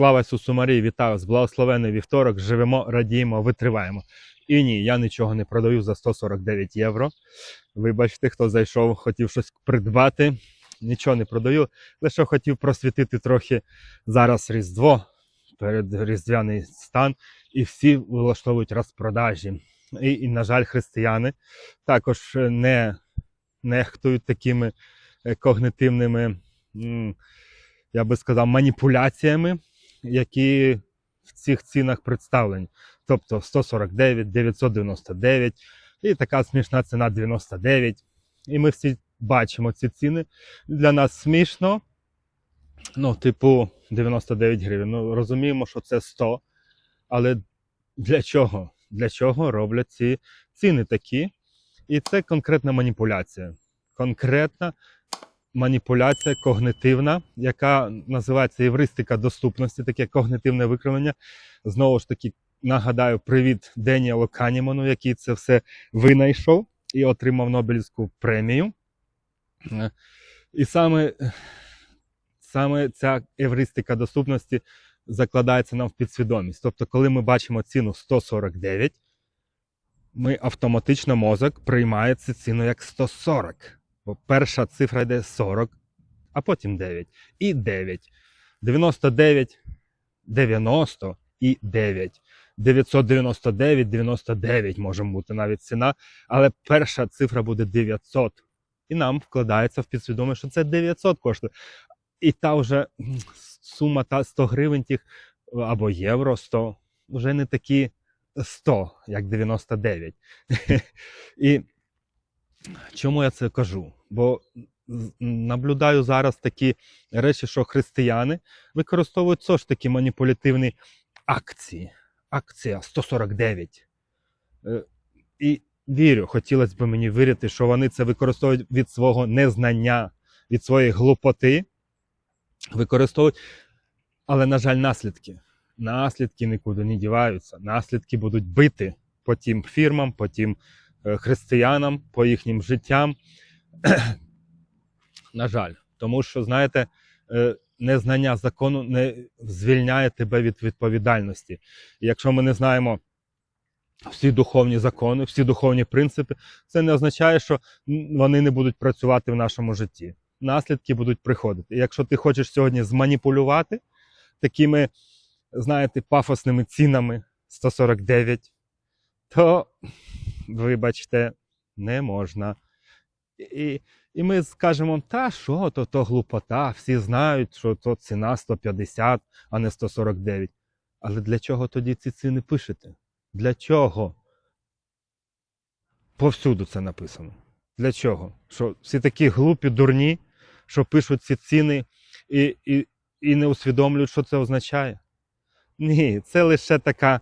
Слава Ісусу Марії, вітаю з благословений вівторок. Живемо, радіємо, витриваємо. І ні, я нічого не продаю за 149 євро. Вибачте, хто зайшов, хотів щось придбати. Нічого не продаю. Лише хотів просвітити трохи зараз Різдво, перед різдвяний стан, і всі влаштовують розпродажі. І, і на жаль, християни також не нехтують такими е, когнитивними, я би сказав, маніпуляціями, які в цих цінах представлені. Тобто 149, 999 і така смішна ціна 99. І ми всі бачимо ці ціни. Для нас смішно. Ну, типу, 99 гривень. Ну, розуміємо, що це 100. Але для чого? Для чого роблять ці ціни такі? І це конкретна маніпуляція. Конкретна маніпуляція когнитивна, яка називається євристика доступності, таке когнитивне викривлення. Знову ж таки, нагадаю, привіт Деніелу Каніману, який це все винайшов і отримав Нобелівську премію. Е, І саме, саме ця евристика доступності закладається нам в підсвідомість. Тобто, коли ми бачимо ціну 149, ми автоматично мозок приймає цю ціну як 140. Перша цифра йде 40, а потім 9. І 9. 99, 90 і 9. 999, 99 може бути навіть ціна, але перша цифра буде 900. І нам вкладається в підсвідомість, що це 900 коштує. І та вже сума та 100 гривень тих або євро 100 вже не такі 100, як 99. І чому я це кажу? Бо наблюдаю зараз такі речі, що християни використовують все ж таки маніпулятивні акції. Акція 149. Е, І вірю, хотілося б мені вірити, що вони це використовують від свого незнання, від своєї глупоти. Використовують, але, на жаль, наслідки. Наслідки нікуди не діваються. Наслідки будуть бити по тим фірмам, по тим християнам, по їхнім життям. На жаль, тому що, знаєте, е, незнання закону не звільняє тебе від відповідальності. І якщо ми не знаємо всі духовні закони, всі духовні принципи, це не означає, що вони не будуть працювати в нашому житті. Наслідки будуть приходити. І якщо ти хочеш сьогодні зманіпулювати такими, знаєте, пафосними цінами 149, то, вибачте, не можна. І, і ми скажемо, та що, то, то глупота, всі знають, що то ціна 150, а не 149. Але для чого тоді ці ціни пишете? Для чого? Повсюду це написано. Для чого? Що всі такі глупі, дурні, що пишуть ці ціни і, і, і не усвідомлюють, що це означає? Ні, це лише така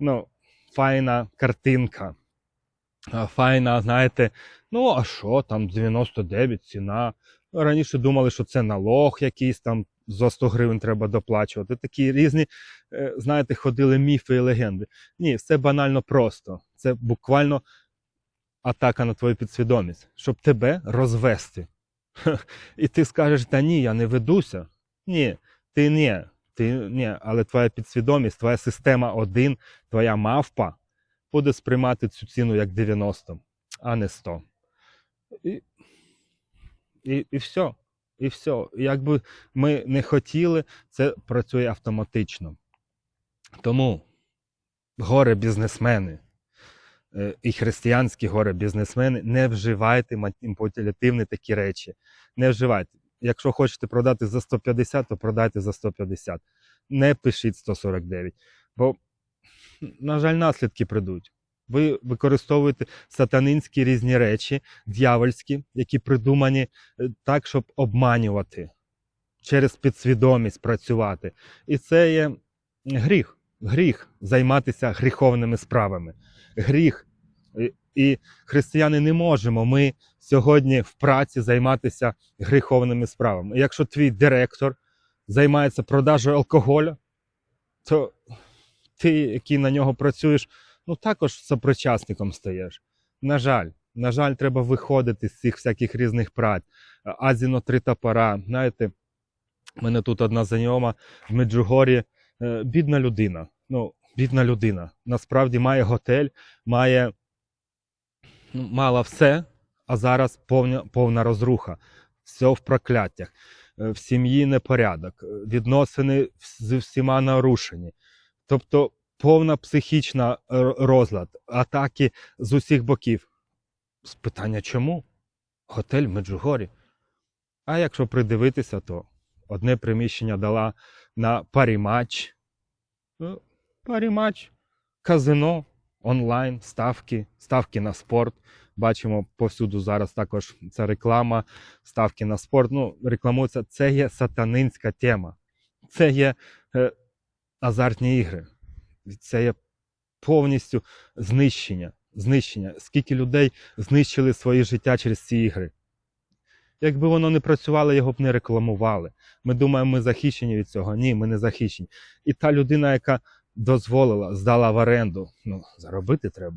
ну, файна картинка. Файна, знаєте, ну а що там 99 ціна. Раніше думали, що це налог якийсь там за 100 гривень треба доплачувати. Такі різні, е, знаєте, ходили міфи і легенди. Ні, все банально просто. Це буквально атака на твою підсвідомість, щоб тебе розвести. І ти скажеш, та ні, я не ведуся. Ні, ти ні, ти ні, але твоя підсвідомість, твоя система один, твоя мавпа буде сприймати цю ціну як 90, а не 100. І, і, і все. І все. Якби ми не хотіли, це працює автоматично. Тому горе бізнесмени е, і християнські горе бізнесмени, не вживайте маніпулятивні такі речі. Не вживайте. Якщо хочете продати за 150, то продайте за 150. Не пишіть 149. Бо, на жаль, наслідки прийдуть. Ви використовуєте сатанинські різні речі, дьявольські, які придумані е, так, щоб обманювати, через підсвідомість працювати. І це є гріх. Гріх займатися гріховними справами. Гріх. І християни не можемо. Ми сьогодні в праці займатися гріховними справами. Якщо твій директор займається продажею алкоголю, то ти, який на нього працюєш, ну також сопричасником стаєш. На жаль, на жаль, треба виходити з цих всяких різних праць. Азіно три топора. Знаєте, в мене тут одна знайома в Меджугорі Е, бідна людина. Ну, бідна людина. Насправді має готель, має ну, мала все, а зараз повна, повна розруха. Все в прокляттях. Е, В сім'ї непорядок, відносини з всіма нарушені. Тобто повна психічна розлад, атаки з усіх боків. Питання чому? Готель Меджугорі. А якщо придивитися, то одне приміщення дала на паріматч. Ну, Паріматч, казино, онлайн, ставки, ставки на спорт. Бачимо повсюду зараз також ця реклама, ставки на спорт. Ну, рекламується. Це є сатанинська тема. Це є е, азартні ігри. Це є повністю знищення. знищення. Скільки людей знищили своє життя через ці ігри. Якби воно не працювало, його б не рекламували. Ми думаємо, ми захищені від цього. Ні, ми не захищені. І та людина, яка дозволила, здала в оренду, ну, заробити треба.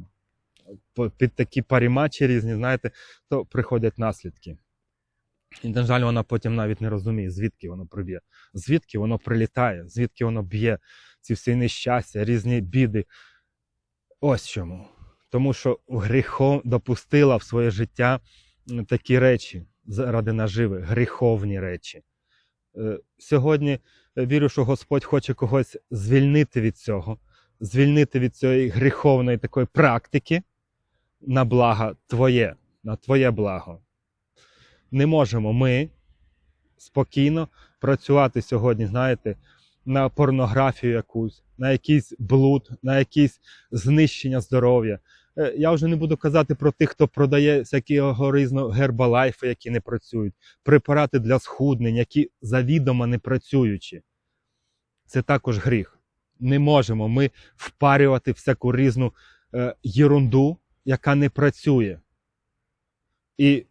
Під такі паріматчі різні, знаєте, то приходять наслідки. І, на жаль, вона потім навіть не розуміє, звідки воно приб'є, звідки воно прилітає, звідки воно б'є, ці всі нещастя, різні біди. Ось чому. Тому що гріхом допустила в своє життя такі речі заради наживи, гріховні речі. Е, Сьогодні е, вірю, що Господь хоче когось звільнити від цього, звільнити від цієї гріховної такої практики на благо Твоє, на Твоє благо. Не можемо ми спокійно працювати сьогодні, знаєте, на порнографію якусь, на якийсь блуд, на якесь знищення здоров'я. Е, Я вже не буду казати про тих, хто продає всякі горизно гербалайфи, які не працюють, препарати для схуднень, які завідомо не працюючі. Це також гріх. Не можемо ми впарювати всяку різну е, єрунду, яка не працює. І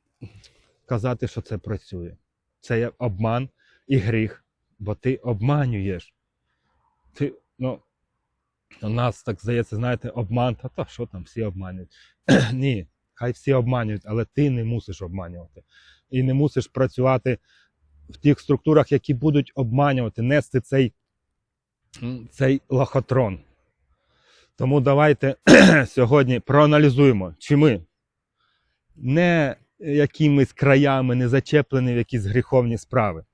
казати, що це працює. Це є обман і гріх, бо ти обманюєш. Ти, ну, у нас так здається, знаєте, обман, та то що там всі обманюють. Ні, хай всі обманюють, але ти не мусиш обманювати. І не мусиш працювати в тих структурах, які будуть обманювати, нести цей, цей лохотрон. Тому давайте сьогодні проаналізуємо, чи ми не якимись краями не зачеплені в якісь гріховні справи.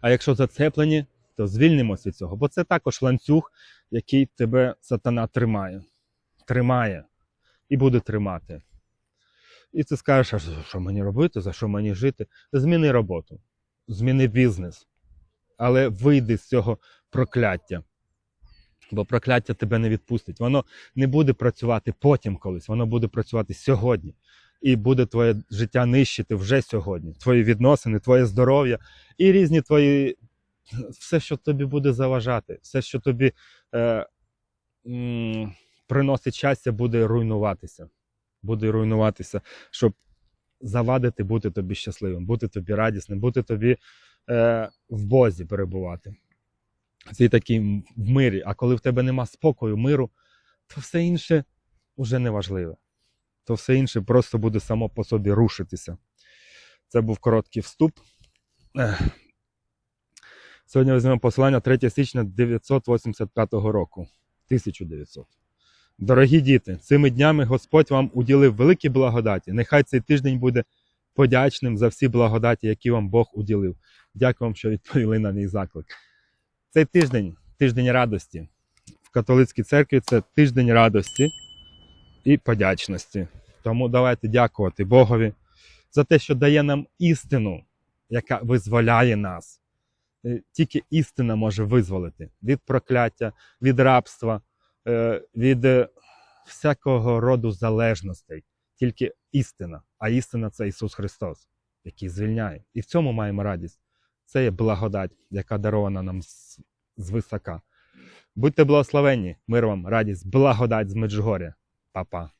А якщо зацеплені, то звільнимося від цього, бо це також ланцюг, який тебе сатана тримає. Тримає і буде тримати. І ти скажеш, а що- мені робити, за що мені жити? Зміни роботу, зміни бізнес, але вийди з цього прокляття. Бо прокляття тебе не відпустить. Воно не буде працювати потім колись, воно буде працювати сьогодні. І буде твоє життя нищити вже сьогодні. Твої відносини, твоє здоров'я і різні твої все, що тобі буде заважати, все, що тобі е, м, приносить щастя, буде руйнуватися. Буде руйнуватися, щоб завадити бути тобі щасливим, бути тобі радісним, бути тобі е, в Бозі перебувати. Цей такий в мирі. А коли в тебе нема спокою, миру, то все інше вже не важливе. То все інше просто буде само по собі рушитися. Це був короткий вступ. Сьогодні візьмемо посилання 3 січня 985 року. 1900. Дорогі діти, цими днями Господь вам уділив великі благодаті. Нехай цей тиждень буде подячним за всі благодаті, які вам Бог уділив. Дякую вам, що відповіли на мій заклик. Цей тиждень тиждень радості. В католицькій церкві це тиждень радості і подячності. Тому давайте дякувати Богові за те, що дає нам істину, яка визволяє нас. Е, Тільки істина може визволити від прокляття, від рабства, е, від е, всякого роду залежностей. Тільки істина. А істина це Ісус Христос, який звільняє. І в цьому маємо радість. Це є благодать, яка дарована нам з-. Будьте благословенні, мир вам, радість, благодать з Меджугоря. Па-па.